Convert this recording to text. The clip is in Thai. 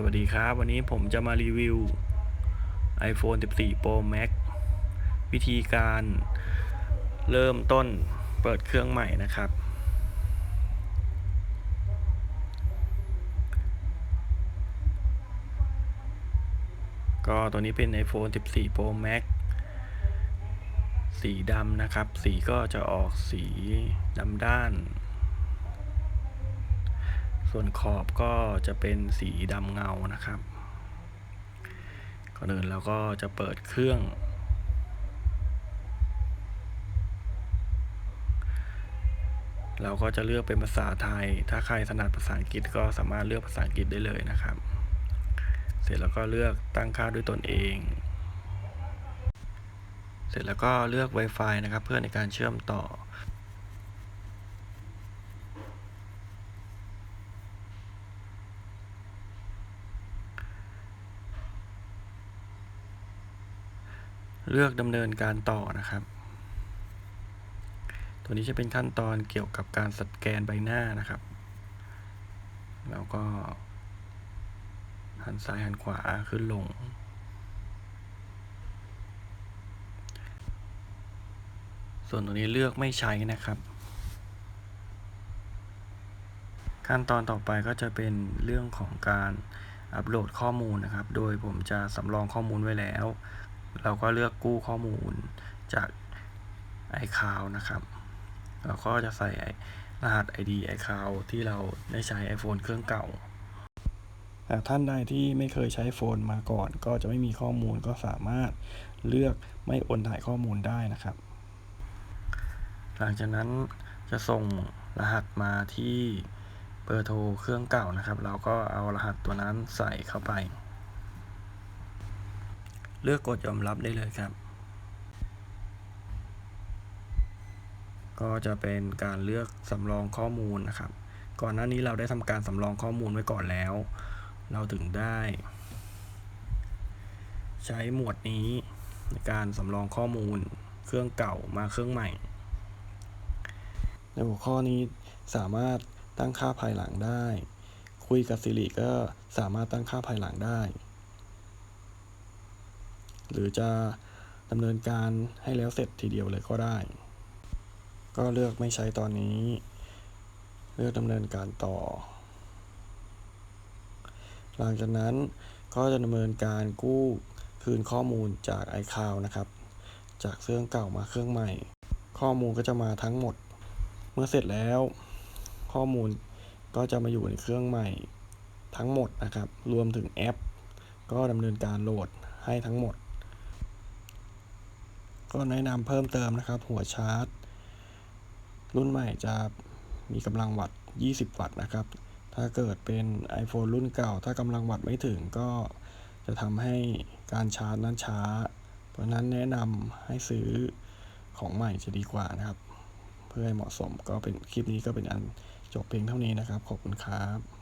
สวัสดีครับ วันนี้ผมจะมารีวิว iPhone 14 Pro Max วิธีการเริ่มต้นเปิดเครื่องใหม่นะครับ ก็ตัวนี้เป็น iPhone 14 Pro Max สีดำนะครับ สีก็จะออกสีดำด้าน ส่วนขอบก็จะเป็นสีดำเงานะครับก่อนอื่นเราก็จะเปิดเครื่อง เราก็จะเลือกเป็นภาษาไทย ถ้าใครถนัดภาษาอังกฤษก็สามารถเลือกภาษาอังกฤษได้เลยนะครับ เสร็จแล้วก็เลือกตั้งค่าด้วยตนเอง เสร็จแล้วก็เลือก Wi-Fi นะครับ เพื่อในการเชื่อมต่อ เลือกดำเนินการต่อนะครับ ตัวนี้จะเป็นขั้นตอนเกี่ยวกับการสแกนใบหน้านะครับ แล้วก็ หันซ้ายหันขวาขึ้นลง ส่วนตัวนี้เลือกไม่ใช้นะครับ ขั้นตอนต่อไปก็จะเป็นเรื่องของการอัปโหลดข้อมูลนะครับ โดยผมจะสำรองข้อมูลไว้แล้ว เราก็เลือกกู้ข้อมูลจาก iCloud นะครับ เราก็จะใส่รหัส ID iCloud ที่เราได้ใช้ iPhone เครื่องเก่าหากท่านใดที่ไม่เคยใช้โฟนมาก่อน ก็จะไม่มีข้อมูลก็สามารถเลือกไม่โอนถ่ายข้อมูลได้นะครับ หลังจากนั้นจะส่งรหัสมาที่เบอร์โทรเครื่องเก่านะครับ เราก็เอารหัสตัวนั้นใส่เข้าไป เลือกกดยอมรับได้เลยครับ ก็จะเป็นการเลือกสำรองข้อมูลนะครับ ก่อนหน้านี้เราได้ทำการสำรองข้อมูลไว้ก่อนแล้ว เราถึงได้ ใช้หมวดนี้ในการสำรองข้อมูลเครื่องเก่ามาเครื่องใหม่ ในหัวข้อนี้สามารถตั้งค่าภายหลังได้ คุยกับ Siri ก็สามารถตั้งค่าภายหลังได้ หรือจะดำเนินการให้แล้วเสร็จทีเดียวเลยก็ได้ ก็เลือกไม่ใช้ตอนนี้ เลือกดำเนินการต่อ หลังจากนั้นก็จะดำเนินการกู้คืนข้อมูลจาก iCloud นะครับ จากเครื่องเก่ามาเครื่องใหม่ ข้อมูลก็จะมาทั้งหมด เมื่อเสร็จแล้ว ข้อมูลก็จะมาอยู่ในเครื่องใหม่ทั้งหมดนะครับ รวมถึงแอป ก็ดำเนินการโหลดให้ทั้งหมด ก็แนะนำเพิ่มเติมนะครับ หัวชาร์จ รุ่นใหม่จะมีกำลังวัตต์20 วัตต์นะครับ ถ้าเกิดเป็น iPhone รุ่นเก่า ถ้ากำลังวัตต์ไม่ถึงก็จะทำให้การชาร์จนั้นช้า เพราะนั้นแนะนำให้ซื้อของใหม่จะดีกว่านะครับ เพื่อให้เหมาะสมก็เป็นคลิปนี้ก็เป็นอันจบเพียงเท่านี้นะครับ ขอบคุณครับ